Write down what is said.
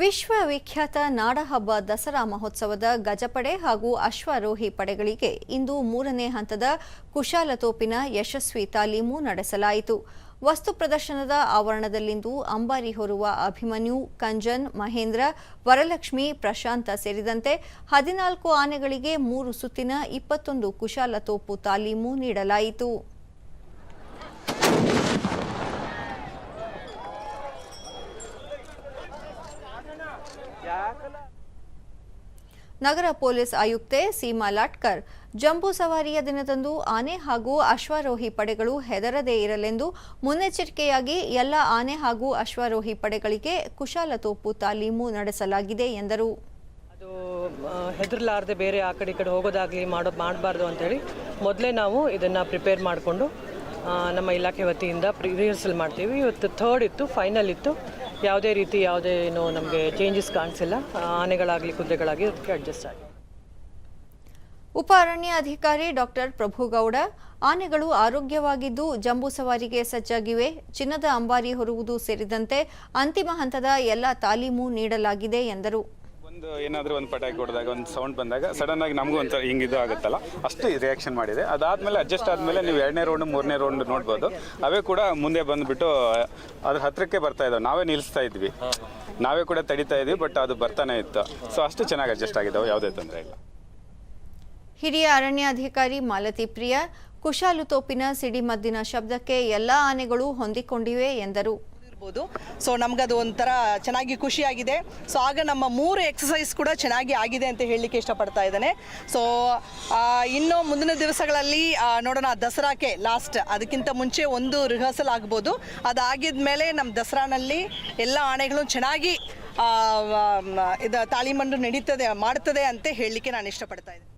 ವಿಶ್ವವಿಖ್ಯಾತ ನಾಡಹಬ್ಬ ದಸರಾ ಮಹೋತ್ಸವದ ಗಜಪಡೆ ಹಾಗೂ ಅಶ್ವಾರೋಹಿ ಪಡೆಗಳಿಗೆ ಇಂದು ಮೂರನೇ ಹಂತದ ಕುಶಾಲತೋಪಿನ ಯಶಸ್ವಿ ತಾಲೀಮು ನಡೆಸಲಾಯಿತು. ವಸ್ತು ಪ್ರದರ್ಶನದ ಆವರಣದಲ್ಲಿಂದು ಅಂಬಾರಿ ಹೊರುವ ಅಭಿಮನ್ಯು, ಕಂಜನ್, ಮಹೇಂದ್ರ, ವರಲಕ್ಷ್ಮಿ, ಪ್ರಶಾಂತ ಸೇರಿದಂತೆ ಹದಿನಾಲ್ಕು ಆನೆಗಳಿಗೆ ಮೂರು ಸುತ್ತಿನ ಇಪ್ಪತ್ತೊಂದು ಕುಶಾಲತೋಪು ತಾಲೀಮು ನೀಡಲಾಯಿತು. ನಗರ ಪೊಲೀಸ್ ಆಯುಕ್ತೆ ಸೀಮಾ ಲಾಟ್ಕರ್, ಜಂಬೂ ಸವಾರಿಯ ದಿನದಂದು ಆನೆ ಹಾಗೂ ಅಶ್ವಾರೋಹಿ ಪಡೆಗಳು ಹೆದರದೇ ಇರಲೆಂದು ಮುನ್ನೆಚ್ಚರಿಕೆಯಾಗಿ ಎಲ್ಲ ಆನೆ ಹಾಗೂ ಅಶ್ವಾರೋಹಿ ಪಡೆಗಳಿಗೆ ಕುಶಾಲತೋಪು ತಾಲೀಮು ನಡೆಸಲಾಗಿದೆ ಎಂದರು. ಅದು ಹೆದರ್ಲಾರ್ದೆ ಬೇರೆ ಆ ಕಡೆ ಈ ಕಡೆ ಹೋಗೋದಾಗಲಿ ಮಾಡೋದು ಮಾಡಬಾರ್ದು ಅಂತೇಳಿ ಮೊದಲೇ ನಾವು ಇದನ್ನು ಪ್ರಿಪೇರ್ ಮಾಡಿಕೊಂಡು ನಮ್ಮ ಇಲಾಖೆ ವತಿಯಿಂದ ರಿಹರ್ಸಲ್ ಮಾಡ್ತೀವಿ. ಇವತ್ತು ಥರ್ಡ್ ಇತ್ತು ಫೈನಲ್ ಇತ್ತು. ಯಾವುದೇ ರೀತಿ ಯಾವುದೇ ಏನು ನಮಗೆ ಚೇಂಜಸ್ ಕಾಣಿಸಿಲ್ಲ. ಆನೆಗಳಾಗಲಿ, ಕುದುರೆಗಳಾಗಲಿ ಅದಕ್ಕೆ ಅಡ್ಜಸ್ಟ್ ಆಗಿ. ಉಪ ಅರಣ್ಯಾಧಿಕಾರಿ ಡಾಕ್ಟರ್ ಪ್ರಭುಗೌಡ, ಆನೆಗಳು ಆರೋಗ್ಯವಾಗಿದ್ದು ಜಂಬೂ ಸವಾರಿಗೆ ಸಜ್ಜಾಗಿವೆ. ಚಿನ್ನದ ಅಂಬಾರಿ ಹೊರುವುದು ಸೇರಿದಂತೆ ಅಂತಿಮ ಹಂತದ ಎಲ್ಲ ತಾಲೀಮು ನೀಡಲಾಗಿದೆ ಎಂದರು. ಒಂದು ಏನಾದರೂ ಒಂದು ಪಟಾಕಿ ಹೊಡೆದಾಗ, ಒಂದು ಸೌಂಡ್ ಬಂದಾಗ ಸಡನ್ ಆಗಿ ನಮಗೂ ಒಂಥರ ಹಿಂಗೆ ಇದು ಆಗುತ್ತಲ್ಲ. ಅಷ್ಟು ರಿಯಾಕ್ಷನ್ ಮಾಡಿದೆ. ಅದಾದಮೇಲೆ ಅಡ್ಜಸ್ಟ್ ಆದಮೇಲೆ ನೀವು ಎರಡನೇ ರೌಂಡ್ ಮೂರನೇ ರೌಂಡ್ ನೋಡ್ಬೋದು. ಅವೇ ಕೂಡ ಮುಂದೆ ಬಂದುಬಿಟ್ಟು, ಅದ್ರ ಹತ್ತಿರಕ್ಕೆ ಬರ್ತಾ ಇದ್ದಾವೆ. ನಾವೇ ನಿಲ್ಲಿಸ್ತಾ ಇದ್ವಿ. ನಾವೇ ಕೂಡ ತಡಿತಾ ಇದ್ವಿ ಬಟ್ ಅದು ಬರ್ತಾನೆ ಇತ್ತು. ಸೊ ಅಷ್ಟು ಚೆನ್ನಾಗಿ ಅಡ್ಜಸ್ಟ್ ಆಗಿದ್ದಾವೆ. ಯಾವುದೇ ತೊಂದರೆ ಇಲ್ಲ. ಹಿರಿಯ ಅರಣ್ಯಾಧಿಕಾರಿ ಮಾಲತಿ ಪ್ರಿಯ, ಕುಶಾಲು ತೋಪಿನ ಸಿಡಿಮದ್ದಿನ ಶಬ್ದಕ್ಕೆ ಎಲ್ಲ ಆನೆಗಳು ಹೊಂದಿಕೊಂಡಿವೆ ಎಂದರು. ಇರ್ಬೋದು ಸೊ ನಮ್ಗದು ಒಂಥರ ಚೆನ್ನಾಗಿ ಖುಷಿಯಾಗಿದೆ. ಸೊ ಆಗ ನಮ್ಮ ಮೂರು ಎಕ್ಸಸೈಸ್ ಕೂಡ ಚೆನ್ನಾಗಿ ಆಗಿದೆ ಅಂತ ಹೇಳಲಿಕ್ಕೆ ಇಷ್ಟಪಡ್ತಾ ಇದ್ದಾನೆ. ಸೊ ಇನ್ನು ಮುಂದಿನ ದಿವಸಗಳಲ್ಲಿ ನೋಡೋಣ ದಸರಾಕ್ಕೆ ಲಾಸ್ಟ್ ಅದಕ್ಕಿಂತ ಮುಂಚೆ ಒಂದು ರಿಹರ್ಸಲ್ ಆಗ್ಬೋದು. ಅದಾಗಿದ ಮೇಲೆ ನಮ್ಮ ದಸರಾನಲ್ಲಿ ಎಲ್ಲ ಆಣೆಗಳು ಚೆನ್ನಾಗಿ ಇದು ತಾಳಿಮಂಡು ನಡೀತದೆ, ಮಾಡ್ತದೆ ಅಂತ ಹೇಳಲಿಕ್ಕೆ ನಾನು ಇಷ್ಟಪಡ್ತಾ ಇದ್ದೀನಿ.